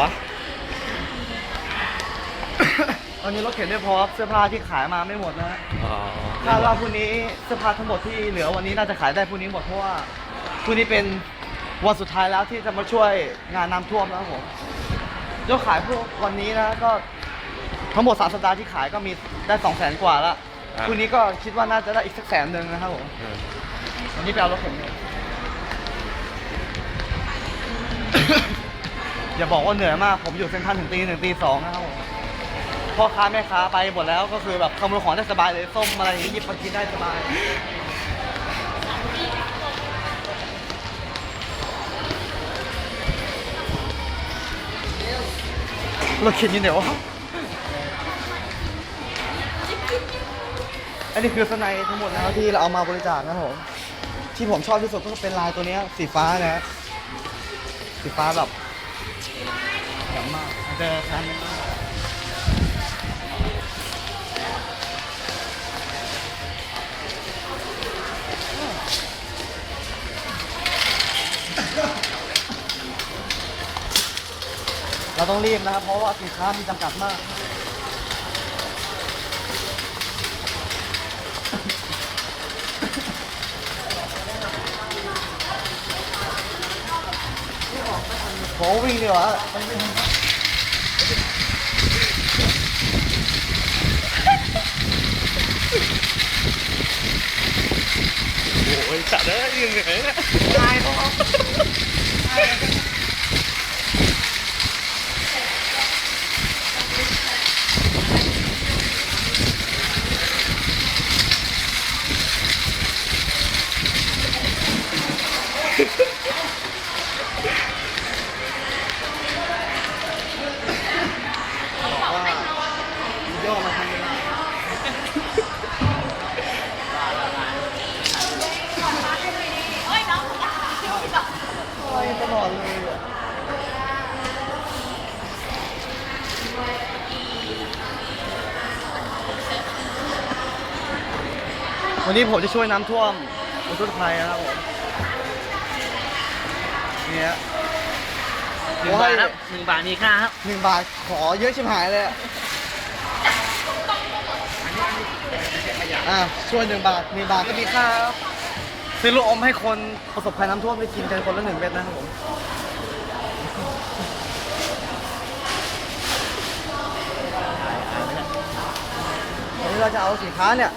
วะ ตอนนี้รถเข็นไม่พอครับเสื้อผ้าที่ขายมาไม่หมดนะฮะอ๋อคาดว่าพรุ่งนี้เสื้อผ้าทั้งหมดที่เหลือวันนี้น่าจะขายได้พรุ่งนี้หมดเพราะว่าพรุ่งนี้เป็นวันสุดท้ายแล้วที่จะมาช่วยงานน้ำท่วมแล้วครับผมยอดขายพวกวันนี้นะก็ทั้งหมดสามสัปดาห์ที่ขายก็มีได้สองแสนกว่าแล้วพรุ่งนี้ก็คิดว่าน่าจะได้อีกสักแสนหนึ่งนะครับผมเออ วันนี้ไปเอารถเข็นเลย อย่าบอกว่าเหนื่อยมาก ผมอยู่เซ็นทรัลถึงตีหนึ่งตีสองนะครับผมพ่อค้าแม่ค้าไปหมดแล้วก็คือแบบขโมยของได้สบายเลยส้มอะไรอย่างงี้หยิบมากินได้สบาย เรถเข็นยู่ไหนวะอันนี้คือสไนทั้งหมดนะครับที่เราเอามาบริจาคนะครับผมที่ผมชอบที่สุดก็เป็นลายตัวนี้สีฟ้านะสีฟ้าแบบ แข็งมากเจอคันนี้มากเราต้องรีบนะครับ เพราะว่าสินค้ามีจำกัดมาก ขอวิ่งดีกว่ามันไม่โอ้ยจัดเลยยังไงเนี่ยตายพอบ อ้ยตลอดเลยอะวันนี้ผมจะช่วยน้ำท่วมอุทกภัยนะครับผมเนี่ยหนึ่งบาทครับหนึ่งบาทมีค่าครับหนึ่งบาทขอเยอะชิบหายเลยอะอะช่วยหนึ่งบาทหนึ่งบาทก็มีค่าครับ ซื้อลูกอมให้คนประสบภัยน้ำท่วมได้กินกันคนละหนึ่งเม็ดนะครับผม วันนี้เราจะเอาสินค้าเนี่ย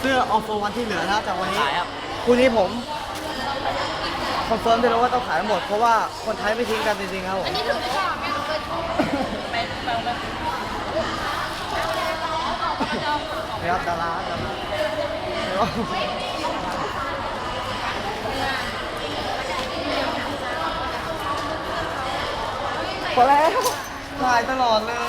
เสื้อออฟโฟวันที่เหลือนะครับจากวันนี้ขายครับพรุ่งนี้ผมคอนเฟิร์มได้แล้วว่าต้องขายหมด เพราะว่าคนไทยไม่ทิ้งกันจริงๆครับผมนี่ถือไม่ว่าแม่หนูเป็นเป็นเป็นเป็นนะครับดาราดาราเดี๋ยว พอแล้วถ่ายตลอดเลย